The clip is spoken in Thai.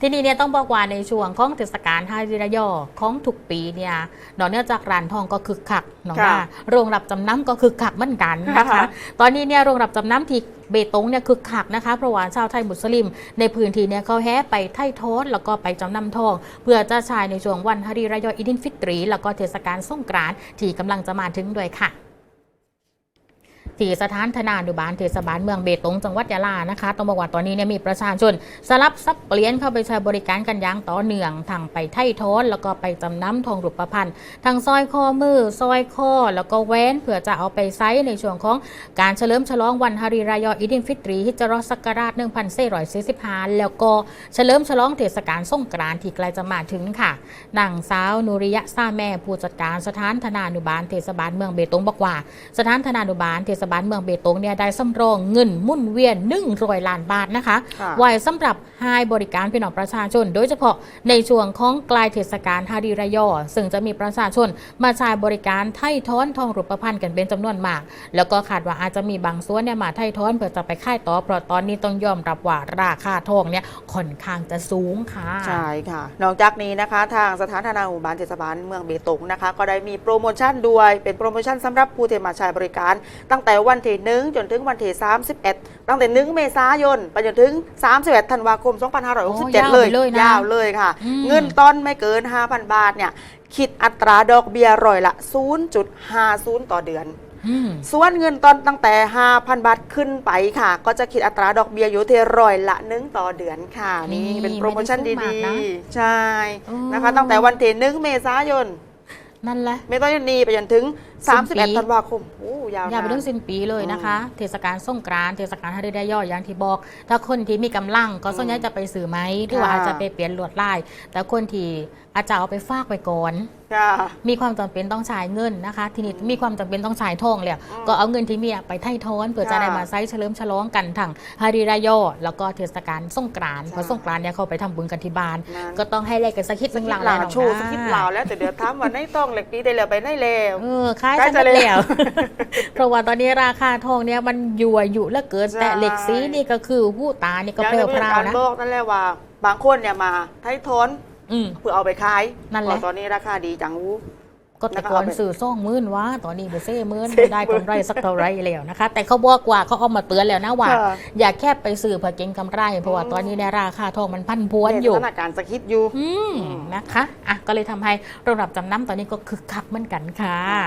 ทีนี้เนี่ยต้องบอกว่าในช่วงของเทศกาลฮาริรายอของทุกปีเนี่ยดอกเนื่องจากร้านทองก็คึกคักเนาะค่ะว่าโรงรับจำนำก็คึกคักเหมือนกันนะคะค่ะตอนนี้เนี่ยโรงรับจำนำที่เบตงเนี่ยคึกคักนะคะเพราะว่าชาวไทยมุสลิม ในพื้นที่เนี่ยเขาแห่ไปไถ่ทอดแล้วก็ไปจำนำทอง เพื่อจะใช้ในช่วงวันฮาริรายออิดินฟิตรี แล้วก็เทศกาลสงกรานต์ที่กำลังจะมาถึงด้วยค่ะ ที่สถานธนานุบาลเทศบาลเมืองเบตงจังหวัดยะลานะคะต้องบอกว่าตอนนี้เนี่ยมีประชาชนสลับซับเปลี่ยนเข้าไปใช้บริการกันอย่างต่อเนื่องทางไปไถ่ทอนแล้วก็ไปจำนำทองรูปพรรณทางซอยข้อมือซอยข้อแล้วก็แว้นเพื่อจะเอาไปไซส์ในช่วงของการเฉลิมฉลองวันฮาริรายออิดินฟิตรีฮิจรอศักราช1445แล้วก็เฉลิมฉลองเทศกาลสงกรานต์ที่ใกล้จะมาถึงค่ะนางสาวนุริยะซาแม่ผู้จัดการสถานธนานุบาลเทศบาลเมืองเบตงบอกว่า สถานธนานุบาลเทศบาลเมืองเบตงเนี่ยได้สำรองเงินหมุ่นเวียน1นึ่งร้อยล้านบาทนะคะค่ะไว้สำหรับให้บริการพี่น้องประชาชน โดยเฉพาะในช่วงของกลายเทศกาลฮาริรายอ ซึ่งจะมีประชาชนมาใช้บริการไถ่ท้อนทองรูปพรรณกันเป็นจำนวนมาก แล้วก็คาดว่าอาจจะมีบางส่วนเนี่ยมาไถ่ท้อนเพื่อจะไปค่ายต่อเพราะตอนนี้ต้องยอมรับว่าราคาทองเนี่ยค่อนข้างจะสูงค่ะใช่ค่ะ นอกจากนี้นะคะ ทางสถานธนาหมู่บ้านเทศบาลเมืองเบตงนะคะ ก็ได้มีโปรโมชั่นด้วยเป็นโปรโมชั่นสำหรับผู้ที่มาใช้บริการตั้งแต่วันที่หนึ่งจนถึงวันที่31ตั้งแต่หนึ่งเมษายนไปจนถึง31ธันวาคมโอ้ยาว2567เลยไปเลยนะยาวเลยค่ะอืมเงินต้นไม่เกิน5,000บาทเนี่ยคิดอัตราดอกเบี้ยร้อยละ 0.50 ต่อเดือนอืมส่วนเงินต้นตั้งแต่ 5,000 บาทขึ้นไปค่ะ ก็จะคิดอัตราดอกเบี้ยอยู่ที่ร้อยละหนึ่งต่อเดือนค่ะ นี่นี่เป็นโปรโมชั่นไม่ได้ดีซื้อมากนะๆใช่อ๋อนะคะ ตั้งแต่วันที่หนึ่งเมษายน นั่นแหละเมษายนนี้ไปจนถึงสิ้นปี31 ธันวาคม โอ้ ยาวยาวไปนานถึงสิ้นปีเลยนะคะ เทศกาลสงกรานต์เทศกาลฮาริรายออย่างที่บอก ถ้าคนที่มีกำลังก็ส่วนใหญ่จะไปซื้อไหมหรือว่าค่ะอาจจะไปเปลี่ยนลวดลาย แต่คนที่ อาจจะเอาไปฝากไปก่อนค่ะมีความจำเป็นต้องใช้เงินนะคะ ทีนี้อืมมีความจำเป็นต้องใช้ทองแล้วอืมก็เอาเงินที่มีอะไปไถ่ทอนเพื่อจะค่ะได้มาใช้เฉลิมฉลองกันทั้งฮาริรายอแล้วก็เทศกาลสงกรานต์ใช่เพราะสงกรานต์เนี่ยเขาไปทำบุญกันที่บ้าน นั่นก็ต้องให้เลขกันสักคิดสหนึ่งกิหปลังลาวแล้วโชว์สกิปลาวแล้วแต่เดี๋ยวถามว่าในต้องเหล็กปีได้แล้วไปได้แล้วเออคล้ายใกล้กันจะแล้วแล้วเพราะว่าตอนนี้ราคาทองเนี่ยมันยั่วยุเหลือเกินใช่แต่เหล็กสีนี่ก็คือหู้ตานี่ก็อย่างเพลที่วผู้พจัดราวการนะ บอกนั่นแหละว่า บางคนเนี่ยมาไทยทน อืม เพื่อเอาไปขายนั่นแหละ เพราตอนนี้ราคาดีจังวู้ก็แต่แล้วก็ก่อนเอาไปสื่อซ่องมื่นวะตอนนี้ไปเซ่มื่นเซ่ไม่ได้กำไรสักเท่าไรแล้วนะคะ แต่เขาบอกว่าเขาเอามาเตือนแล้วนะว่า ค่ะ อย่าแค่ไปสื่อเพื่อเก็งกำไร เพราะว่าอืมตอนนี้เนี่ยราคาทองมันพันพวนอยู่ สถานการณ์สกิปอยู่ อืมนะคะ อะ ก็เลยทำให้โรงรับจำนำตอนนี้ก็คึกคักเหมือนกันค่ะ